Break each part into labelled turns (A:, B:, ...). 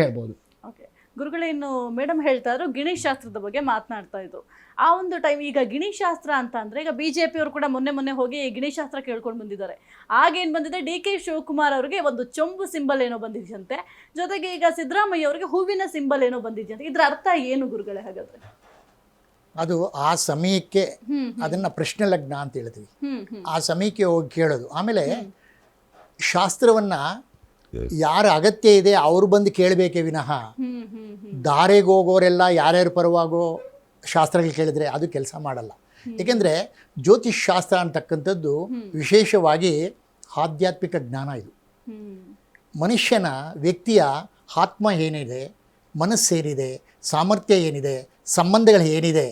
A: ಹೇಳ್ಬೋದು.
B: ಓಕೆ ಗುರುಗಳೇ ಇನ್ನು ಮೇಡಮ್ ಹೇಳ್ತಾ ಇದ್ರು ಗಿಣಿ ಶಾಸ್ತ್ರದ ಬಗ್ಗೆ ಮಾತನಾಡ್ತಾ ಇದ್ರು. ಆ ಒಂದು ಟೈಮ್ ಈಗ ಗಿಣಿ ಶಾಸ್ತ್ರ ಅಂತ ಅಂದ್ರೆ ಈಗ ಬಿಜೆಪಿ ಅವರು ಕೂಡ ಮೊನ್ನೆ ಮೊನ್ನೆ ಹೋಗಿ ಗಿಣಿ ಶಾಸ್ತ್ರ ಕೇಳ್ಕೊಂಡು ಬಂದಿದ್ದಾರೆ. ಆಗೇನ್ ಬಂದಿದೆ? ಡಿ ಕೆ ಶಿವಕುಮಾರ್ ಅವರಿಗೆ ಒಂದು ಚೊಂಬು ಸಿಂಬಲ್ ಏನೋ ಬಂದಿದೆಯಂತೆ. ಜೊತೆಗೆ ಈಗ ಸಿದ್ದರಾಮಯ್ಯ ಅವರಿಗೆ ಹೂವಿನ ಸಿಂಬಲ್ ಏನೋ ಬಂದಿದೆಯಂತೆ. ಇದ್ರ ಅರ್ಥ ಏನು ಗುರುಗಳೇ ಹಾಗಾದ್ರೆ?
C: ಅದು ಆ ಸಮಯಕ್ಕೆ ಅದನ್ನ ಪ್ರಶ್ನೆ ಲಗ್ನ ಅಂತ ಹೇಳ್ತೀವಿ. ಆ ಸಮಯಕ್ಕೆ ಹೋಗಿ ಕೇಳೋದು. ಆಮೇಲೆ ಶಾಸ್ತ್ರವನ್ನು ಯಾರ ಅಗತ್ಯ ಇದೆ ಅವ್ರು ಬಂದು ಕೇಳಬೇಕೇ ವಿನಃ. ದಾರೆಗೆ ಹೋಗೋರೆಲ್ಲ ಯಾರ್ಯಾರ ಪರವಾಗೋ ಶಾಸ್ತ್ರಗಳು ಕೇಳಿದ್ರೆ ಅದು ಕೆಲಸ ಮಾಡಲ್ಲ. ಏಕೆಂದರೆ ಜ್ಯೋತಿಷ್ ಶಾಸ್ತ್ರ ಅಂತಕ್ಕಂಥದ್ದು ವಿಶೇಷವಾಗಿ ಆಧ್ಯಾತ್ಮಿಕ ಜ್ಞಾನ ಇದು. ಮನುಷ್ಯನ ವ್ಯಕ್ತಿಯ ಆತ್ಮ ಏನಿದೆ ಮನಸ್ಸೇನಿದೆ ಸಾಮರ್ಥ್ಯ ಏನಿದೆ, ಸಂಬಂಧಗಳು ಏನಿದೆ,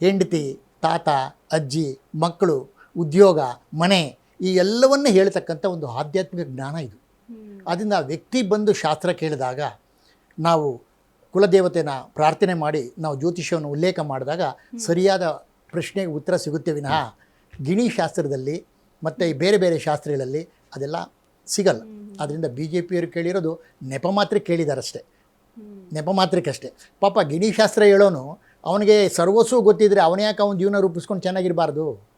C: ಹೆಂಡತಿ, ತಾತ, ಅಜ್ಜಿ, ಮಕ್ಕಳು, ಉದ್ಯೋಗ, ಮನೆ ಈ ಎಲ್ಲವನ್ನು ಹೇಳ್ತಕ್ಕಂಥ ಒಂದು ಆಧ್ಯಾತ್ಮಿಕ ಜ್ಞಾನ ಇದು.
B: ಹ್ಮ್
C: ಅದರಿಂದ ವ್ಯಕ್ತಿ ಬಂದು ಶಾಸ್ತ್ರ ಕೇಳಿದಾಗ ನಾವು ಕುಲದೇವತೆನ ಪ್ರಾರ್ಥನೆ ಮಾಡಿ ನಾವು ಜ್ಯೋತಿಷ್ಯವನ್ನು ಉಲ್ಲೇಖ ಮಾಡಿದಾಗ ಸರಿಯಾದ ಪ್ರಶ್ನೆಗೆ ಉತ್ತರ ಸಿಗುತ್ತೆ ವಿನಃ ಗಿಣಿ ಶಾಸ್ತ್ರದಲ್ಲಿ ಮತ್ತು ಈ ಬೇರೆ ಬೇರೆ ಶಾಸ್ತ್ರಗಳಲ್ಲಿ ಅದೆಲ್ಲ ಸಿಗಲ್ಲ. ಅದರಿಂದ ಬಿ ಜೆ ಪಿಯವರು ಕೇಳಿರೋದು ನೆಪ ಮಾತ್ರ ಕೇಳಿದಾರಷ್ಟೇ. ನೆಪ ಮಾತ್ರಕ್ಕಷ್ಟೇ ಪಾಪ ಗಿಣಿ ಶಾಸ್ತ್ರ ಹೇಳೋನು ಅವನಿಗೆ ಸರ್ವಸ್ವ ಗೊತ್ತಿದ್ರೆ ಅವನೇ ಯಾಕೆ ಅವನ ಜೀವನ ರೂಪಿಸ್ಕೊಂಡು ಚೆನ್ನಾಗಿರಬಾರ್ದು?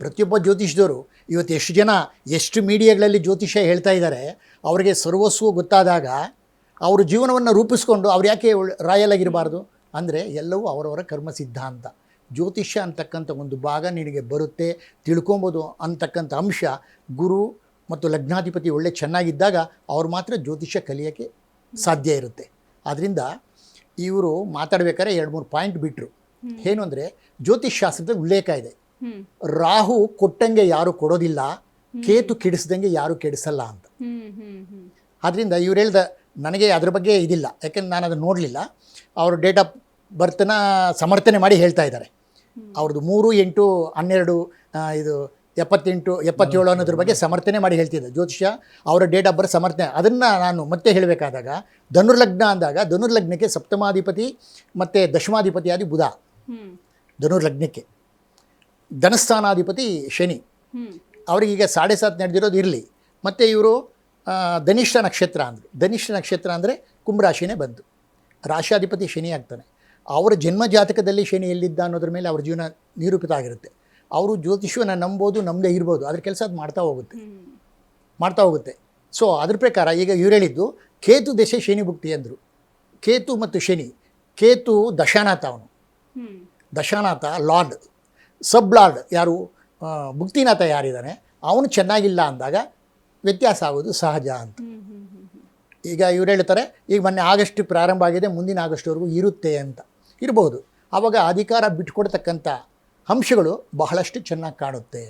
C: ಪ್ರತಿಯೊಬ್ಬ ಜ್ಯೋತಿಷ್ಯದವರು ಇವತ್ತು ಎಷ್ಟು ಜನ ಎಷ್ಟು ಮೀಡಿಯಾಗಳಲ್ಲಿ ಜ್ಯೋತಿಷ್ಯ ಹೇಳ್ತಾ ಇದ್ದಾರೆ ಅವರಿಗೆ ಸರ್ವಸ್ವ ಗೊತ್ತಾದಾಗ ಅವ್ರ ಜೀವನವನ್ನು ರೂಪಿಸ್ಕೊಂಡು ಅವ್ರು ಯಾಕೆ ರಾಯಲ್ ಆಗಿರಬಾರ್ದು ಅಂದರೆ ಎಲ್ಲವೂ ಅವರವರ ಕರ್ಮ ಸಿದ್ಧಾಂತ ಜ್ಯೋತಿಷ್ಯ ಅಂತಕ್ಕಂಥ ಒಂದು ಭಾಗ ನಿನಗೆ ಬರುತ್ತೆ ತಿಳ್ಕೊಬೋದು ಅಂತಕ್ಕಂಥ ಅಂಶ ಗುರು ಮತ್ತು ಲಗ್ನಾಧಿಪತಿ ಒಳ್ಳೆ ಚೆನ್ನಾಗಿದ್ದಾಗ ಅವ್ರು ಮಾತ್ರ ಜ್ಯೋತಿಷ್ಯ ಕಲಿಯೋಕ್ಕೆ ಸಾಧ್ಯ ಇರುತ್ತೆ. ಆದ್ದರಿಂದ ಇವರು ಮಾತಾಡ್ಬೇಕಾದ್ರೆ ಎರಡು ಮೂರು ಪಾಯಿಂಟ್ ಬಿಟ್ಟರು ಏನು ಅಂದರೆ ಜ್ಯೋತಿಷ್ ಶಾಸ್ತ್ರದ ಉಲ್ಲೇಖ ಇದೆ. ರಾಹು ಕೊಟ್ಟಂಗೆ ಯಾರು ಕೊಡೋದಿಲ್ಲ, ಕೇತು ಕೆಡಿಸ್ದಂಗೆ ಯಾರು ಕೆಡಿಸಲ್ಲ ಅಂತ. ಆದ್ರಿಂದ ಇವ್ರು ಹೇಳ್ದ ನನಗೆ ಅದ್ರ ಬಗ್ಗೆ ಇದಿಲ್ಲ, ಯಾಕೆಂದ್ರೆ ನಾನು ಅದನ್ನು ನೋಡಲಿಲ್ಲ. ಅವರು ಡೇಟ್ ಆಫ್ ಬರ್ತನ ಸಮರ್ಥನೆ ಮಾಡಿ ಹೇಳ್ತಾ ಇದ್ದಾರೆ. ಅವ್ರದ್ದು ಮೂರು, ಎಂಟು, ಹನ್ನೆರಡು ಇದು ಎಪ್ಪತ್ತೆಂಟು, ಎಪ್ಪತ್ತೇಳು ಅನ್ನೋದ್ರ ಬಗ್ಗೆ ಸಮರ್ಥನೆ ಮಾಡಿ ಹೇಳ್ತಿದ್ದೆ ಜ್ಯೋತಿಷ್ಯ. ಅವರ ಡೇಟ್ ಆಫ್ ಬರ್ತ್ ಸಮರ್ಥನೆ, ಅದನ್ನು ನಾನು ಮತ್ತೆ ಹೇಳಬೇಕಾದಾಗ, ಧನುರ್ಲಗ್ನ ಅಂದಾಗ, ಧನುರ್ಲಗ್ನಕ್ಕೆ ಸಪ್ತಮಾಧಿಪತಿ ಮತ್ತು ದಶಮಾಧಿಪತಿ ಆದಿ ಬುಧ. ಧನುರ್ಲಗ್ನಕ್ಕೆ. ಧನಸ್ಥಾನಾಧಿಪತಿ ಶನಿ. ಅವರಿಗೀಗ ಸಾಡೆ ಸಾತ್ ನಡೆದಿರೋದು ಇರಲಿ. ಮತ್ತು ಇವರು ಧನಿಷ್ಠ ನಕ್ಷತ್ರ ಅಂದರು ಧನಿಷ್ಠ ನಕ್ಷತ್ರ ಅಂದರೆ ಕುಂಭರಾಶಿನೇ ಬಂತು. ರಾಶಾಧಿಪತಿ ಶನಿ ಆಗ್ತಾನೆ. ಅವರ ಜನ್ಮ ಜಾತಕದಲ್ಲಿ ಶನಿ ಎಲ್ಲಿದ್ದ ಅನ್ನೋದ್ರ ಮೇಲೆ ಅವ್ರ ಜೀವನ ನಿರೂಪಿತ ಆಗಿರುತ್ತೆ. ಅವರು ಜ್ಯೋತಿಷ್ಯನ ನಂಬೋದು ನಮ್ಮದೇ ಇರ್ಬೋದು ಅದ್ರ ಕೆಲಸ ಅದು ಮಾಡ್ತಾ ಹೋಗುತ್ತೆ. ಮಾಡ್ತಾ ಹೋಗುತ್ತೆ. ಸೊ ಅದ್ರ ಪ್ರಕಾರ ಈಗ ಇವ್ರು ಹೇಳಿದ್ದು ಕೇತು ದಶೆ ಶನಿ ಭುಕ್ತಿ ಅಂದರು. ಕೇತು ಮತ್ತು ಶನಿ. ಕೇತು ದಶಾನಾಥ ಅವನು. ದಶಾನಾಥ ಲಾರ್ಡ್. ಸಬ್ ಲಾರ್ಡ್ ಯಾರು ಮುಕ್ತಿನಾಥ ಭುಕ್ತಿನಾಥ ಯಾರಿದ್ದಾನೆ ಅವನು ಚೆನ್ನಾಗಿಲ್ಲ ಅಂದಾಗ ವ್ಯತ್ಯಾಸ ಆಗೋದು ಸಹಜ ಅಂತ. ಈಗ ಇವ್ರು ಹೇಳ್ತಾರೆ ಈಗ ಮೊನ್ನೆ ಆಗಸ್ಟ್ ಪ್ರಾರಂಭ ಆಗಿದೆ ಮುಂದಿನ ಆಗಸ್ಟ್ವರೆಗೂ ಇರುತ್ತೆ ಅಂತ. ಇರ್ಬೋದು ಆವಾಗ ಅಧಿಕಾರ ಬಿಟ್ಕೊಡ್ತಕ್ಕಂಥ ಅಂಶಗಳು ಬಹಳಷ್ಟು ಚೆನ್ನಾಗಿ ಕಾಣುತ್ತೆ.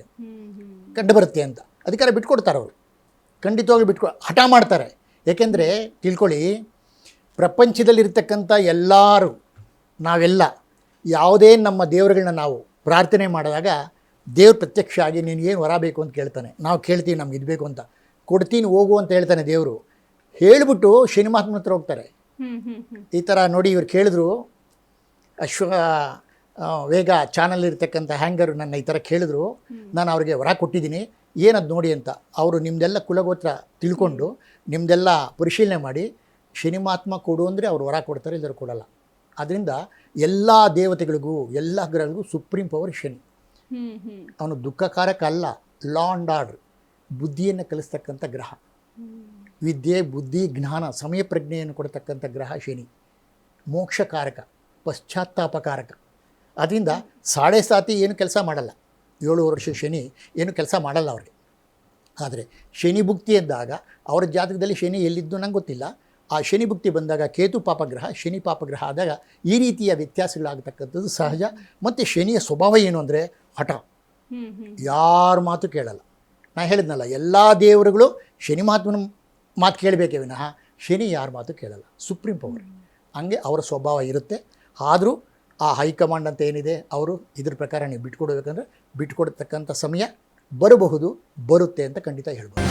C: ಕಂಡುಬರುತ್ತೆ ಅಂತ. ಅಧಿಕಾರ ಬಿಟ್ಕೊಡ್ತಾರೆ ಅವರು. ಖಂಡಿತವಾಗಿ ಬಿಟ್ಕೊ ಹಠ ಮಾಡ್ತಾರೆ. ಏಕೆಂದರೆ ತಿಳ್ಕೊಳ್ಳಿ ಪ್ರಪಂಚದಲ್ಲಿರ್ತಕ್ಕಂಥ ಎಲ್ಲರೂ ನಾವೆಲ್ಲ ಯಾವುದೇ ನಮ್ಮ ದೇವರುಗಳನ್ನ ನಾವು ಪ್ರಾರ್ಥನೆ ಮಾಡಿದಾಗ ದೇವ್ರು ಪ್ರತ್ಯಕ್ಷ ಆಗಿ ನೀನು ಏನು ವರ ಬೇಕು ಅಂತ ಕೇಳ್ತಾನೆ. ನಾವು ಕೇಳ್ತೀವಿ ನಮ್ಗೆ ಇದು ಬೇಕು ಅಂತ. ಕೊಡ್ತೀನಿ ಹೋಗು ಅಂತ ಹೇಳ್ತಾನೆ ದೇವರು. ಹೇಳಿಬಿಟ್ಟು ಶ್ರೀನಿವಾಸನ ಹತ್ರ ಹೋಗ್ತಾರೆ. ಈ ಥರ ನೋಡಿ ಇವ್ರು ಕೇಳಿದ್ರು. ಅಶ್ವ ವೇಗ ಚಾನಲ್ ಇರ್ತಕ್ಕಂಥ ಹ್ಯಾಂಗರ್ ನನ್ನ ಈ ಥರ ಕೇಳಿದ್ರು. ನಾನು ಅವ್ರಿಗೆ ವರ ಕೊಟ್ಟಿದ್ದೀನಿ. ಏನದು ನೋಡಿ ಅಂತ. ಅವರು ನಿಮ್ಮದೆಲ್ಲ ಕುಲಗೋತ್ರ ತಿಳ್ಕೊಂಡು ನಿಮ್ಮದೆಲ್ಲ ಪರಿಶೀಲನೆ ಮಾಡಿ ಶ್ರೀನಿಮಾತ್ಮ ಕೊಡು ಅಂದರೆ ಅವ್ರು ವರ ಕೊಡ್ತಾರೆ ಇಲ್ಲರೂ ಕೊಡಲ್ಲ. ಅದರಿಂದ ಎಲ್ಲ ದೇವತೆಗಳಿಗೂ, ಎಲ್ಲ ಗ್ರಹಗಳಿಗೂ ಸುಪ್ರೀಂ ಪವರ್ ಶನಿ. ಅವನು ದುಃಖಕಾರಕ ಅಲ್ಲ ಲಾ ಆ್ಯಂಡ್ ಆರ್ಡರ್ ಬುದ್ಧಿಯನ್ನು ಕಲಿಸ್ತಕ್ಕಂಥ ಗ್ರಹ. ವಿದ್ಯೆ, ಬುದ್ಧಿ, ಜ್ಞಾನ, ಸಮಯ ಪ್ರಜ್ಞೆಯನ್ನು ಕೊಡತಕ್ಕಂಥ ಗ್ರಹ ಶನಿ. ಮೋಕ್ಷಕಾರಕ, ಪಶ್ಚಾತ್ತಾಪಕಾರಕ. ಅದರಿಂದ ಸಾಡೆ ಸಾತಿ ಏನು ಕೆಲಸ ಮಾಡಲ್ಲ. ಏಳು ವರ್ಷ ಶನಿ ಏನು ಕೆಲಸ ಮಾಡಲ್ಲ ಅವ್ರಿಗೆ. ಆದರೆ ಶನಿ ಭುಕ್ತಿ ಎಂದಾಗ ಅವರ ಜಾತಕದಲ್ಲಿ ಶನಿ ಎಲ್ಲಿದ್ದು ನಂಗೆ ಗೊತ್ತಿಲ್ಲ. ಆ ಶನಿ ಭುಕ್ತಿ ಬಂದಾಗ ಕೇತು ಪಾಪಗ್ರಹ ಶನಿ ಪಾಪಗ್ರಹ ಆದಾಗ ಈ ರೀತಿಯ ವ್ಯತ್ಯಾಸಗಳಾಗತಕ್ಕಂಥದ್ದು ಸಹಜ. ಮತ್ತು ಶನಿಯ ಸ್ವಭಾವ ಏನು ಅಂದರೆ ಹಠ. ಯಾರ ಮಾತು ಕೇಳಲ್ಲ. ನಾನು ಹೇಳಿದ್ನಲ್ಲ ಎಲ್ಲ ದೇವರುಗಳು ಶನಿ ಮಹಾತ್ಮನ ಮಾತು ಕೇಳಬೇಕೇ ವಿನಃ ಶನಿ ಯಾರ ಮಾತು ಕೇಳಲ್ಲ. Supreme power. ಹಂಗೆ ಅವರ ಸ್ವಭಾವ ಇರುತ್ತೆ. ಆದರೂ ಆ ಹೈಕಮಾಂಡ್ ಅಂತ ಏನಿದೆ ಅವರು ಇದ್ರ ಪ್ರಕಾರ ನೀವು ಬಿಟ್ಕೊಡ್ಬೇಕಂದ್ರೆ ಬಿಟ್ಕೊಡ್ತಕ್ಕಂಥ ಸಮಯ ಬರಬಹುದು ಬರುತ್ತೆ ಅಂತ ಖಂಡಿತ ಹೇಳ್ಬೋದು.